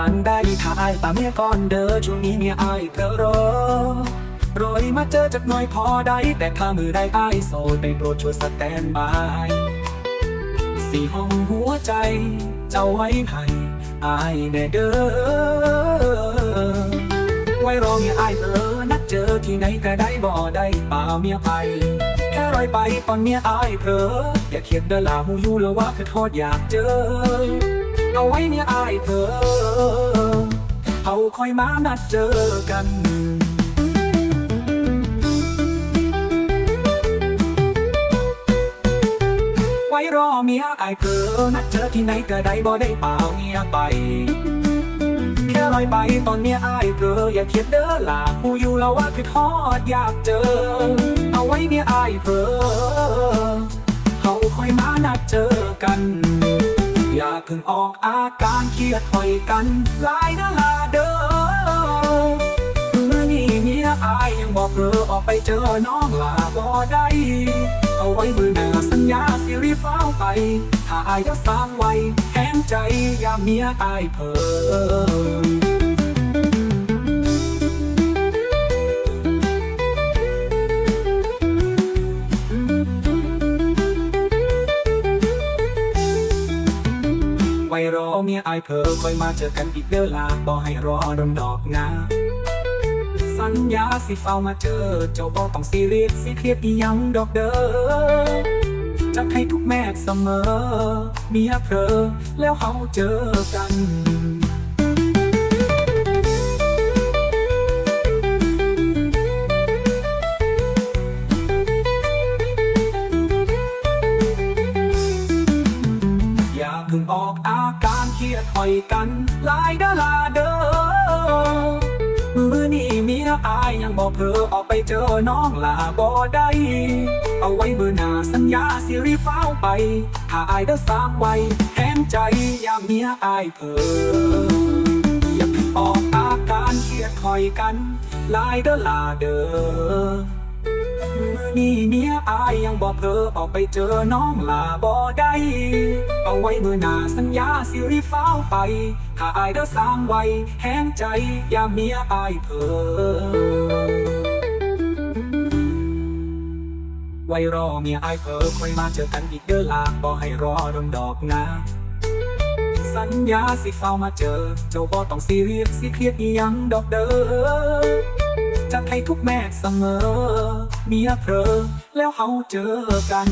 านได้ทายตาเมียก่อนเด้อช่วงนี้เมียอายเธอรอโรยมาเจอจากหน่อยพอได้แต่ถ้ามือได้อายโซได้โปรดช่วยสแตนบายสี่ห้องหัวใจ เจ้าไว้ให้อายแน่เด้อไว้รอเมียอายเธอนัดเจอที่ไหนก็ได้บ่ได้ป่าเมียไปแค่รอยไปตอนเมียอายเผลออย่าเขียนเดอลาหูอยู่แล้วว่าคือโทษอยากเจอ เอาไว้เมียอายเธอ เอาคอยมานัดเจอกันไว้รอเมียอายเผลอนัดเจอที่ไหนก็ได้บ่ได้เปล่าเมียไป แค่ลอยไปตอนเมียอายเธออย่าเทียดเด้อลาผู้อยู่แล้วว่าคือทอดอยากเจอ เอาไว้เมียอายเธอเขาคอยมานัดเจอกัน เพิ่งออกอาการเครียดหอยกันหลายนะลาเด้อเมื่อนี้เมียอายยังบอกเธอออกไปเจอน้องลาบ่ได้ เอาไว้มือหน้าสัญญาสิรีบเฝ้าไป ถ้าอายจะสร้างไว้แห้งใจอย่าเมียอายเพิ่ม ว้รอเมียอายเผลอค่อยมาเจอกันอีกเด้อลาบ่ให้รอดนดอกนะสัญญาสิเฝ้ามาเจอ เจ้าบ่ต้องซีเรียสสิเครียดอียังดอกเด้อจะให้ทุกแม่เสมอ เมียเผลอแล้วเฮาเจอกันอยาเพิ่งออก หอยกันลายเด้อลาเด้อมือนี้เมียอายยังบอกเธอออกไปเจอน้องลาบ่ได้ เอาไว้เบอร์หน้าสัญญาสิรีฟ้าวไปถ้าอายเด้อสร้างไว้แหมใจอย่าเมียอายเผลออย่าเพิ่งออกอาการเครียดหอยกันลายเด้อลาเด้อ มือนี้เมียอายยังบอกเธอออกไปเจอน้องลาบ่ได้ เอาไว้มือหน้าสัญญาสิรีฟ้าวไป ถ้าอายเด้อสร้างไว้แห้งใจอย่าเมียอายเผลอไว้รอเมียอายเผลอค่อยมาเจอกันอีกเด้อลาบ่ให้รอดนดอกนะ ญญาสิเฝ้ามาเจอ เจ้าบ่ต้องซีเรียสสิเครียดอีหยังดอกเด้อจะให้ทุกแม่เสมอ เมียเพลอแล้วเฮาเจอกัน